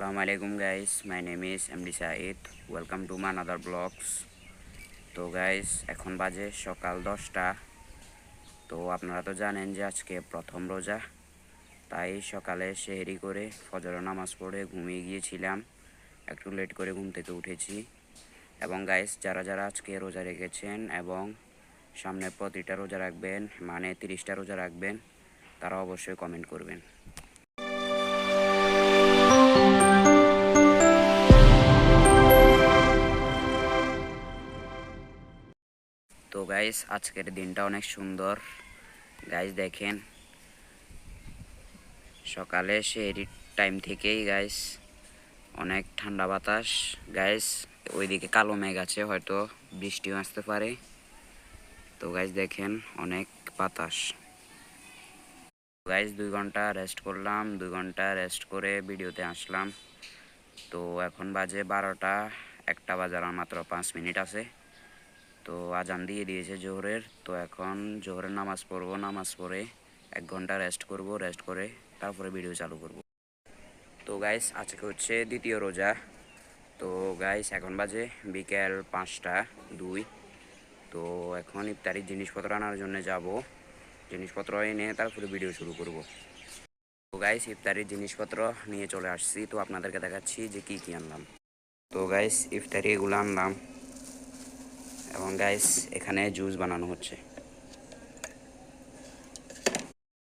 Assalamu alaikum guys, my name is MD Said. Welcome to my another vlogs. তো guys এখন বাজে সকাল দশটা। তো আপনারা তো জানেন যে আজকে প্রথম রোজা। তাই সকালে সেহেরি করে ফজর নামাজ পড়ে ঘুমিয়ে গিয়েছিলাম। একটু লেট করে ঘুম থেকে উঠেছি। এবং গাইস যারা যারা আজকে রোজা রেখেছেন এবং সামনে প্রতিটা রোজা রাখবেন মানে তিরিশটা রোজা রাখবেন তারা অবশ্যই কমেন্ট করবেন। তো গাইস আজকের দিনটা অনেক সুন্দর। গাইস দেখেন। সকালে সেই টাইম থেকেই গাইস অনেক ঠান্ডা বাতাস। গাইস ওইদিকে কালো মেঘ আছে, হয়তো বৃষ্টিও আসতে পারে। তো গাইস দেখেন, অনেক বাতাস। গাইস দুই ঘণ্টা রেস্ট করলাম। দুই ঘণ্টা রেস্ট করে ভিডিওতে আসলাম। তো এখন বাজে বারোটা, একটা বাজার মাত্র পাঁচ মিনিট আছে। তো আজান দিয়ে দিয়েছে জোহরের। তো এখন জোহরের নামাজ পড়ব, নামাজ পড়ে এক ঘণ্টা রেস্ট করব রেস্ট করে তারপরে ভিডিও চালু করব। তো গাইস আজকে হচ্ছে দ্বিতীয় রোজা। তো গাইস এখন বাজে বিকেল পাঁচটা দুই। তো এখন ইফতারির জিনিসপত্র আনার জন্য যাব। জিনিসপত্র এনে তারপরে ভিডিও শুরু করব। তো গাইস ইফতারির জিনিসপত্র নিয়ে চলে আসছি। তো আপনাদেরকে দেখাচ্ছি যে কি কি আনলাম। তো গাইস ইফতারি এগুলো আনলাম। এবং গাইস এখানে জুস বানানো হচ্ছে।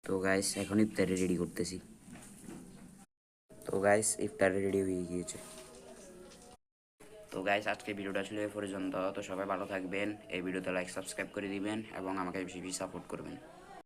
তো গাইস এখন ইফতারে রেডি করতেছি। তো গাইস ইফতারি রেডি হয়ে গিয়েছে। তো গাইস আজকে ভিডিওটা ছিল এ পর্যন্ত। তো সবাই ভালো থাকবেন। এই ভিডিওতে লাইক সাবস্ক্রাইব করে দিবেন এবং আমাকে বেশি বেশি সাপোর্ট করবেন।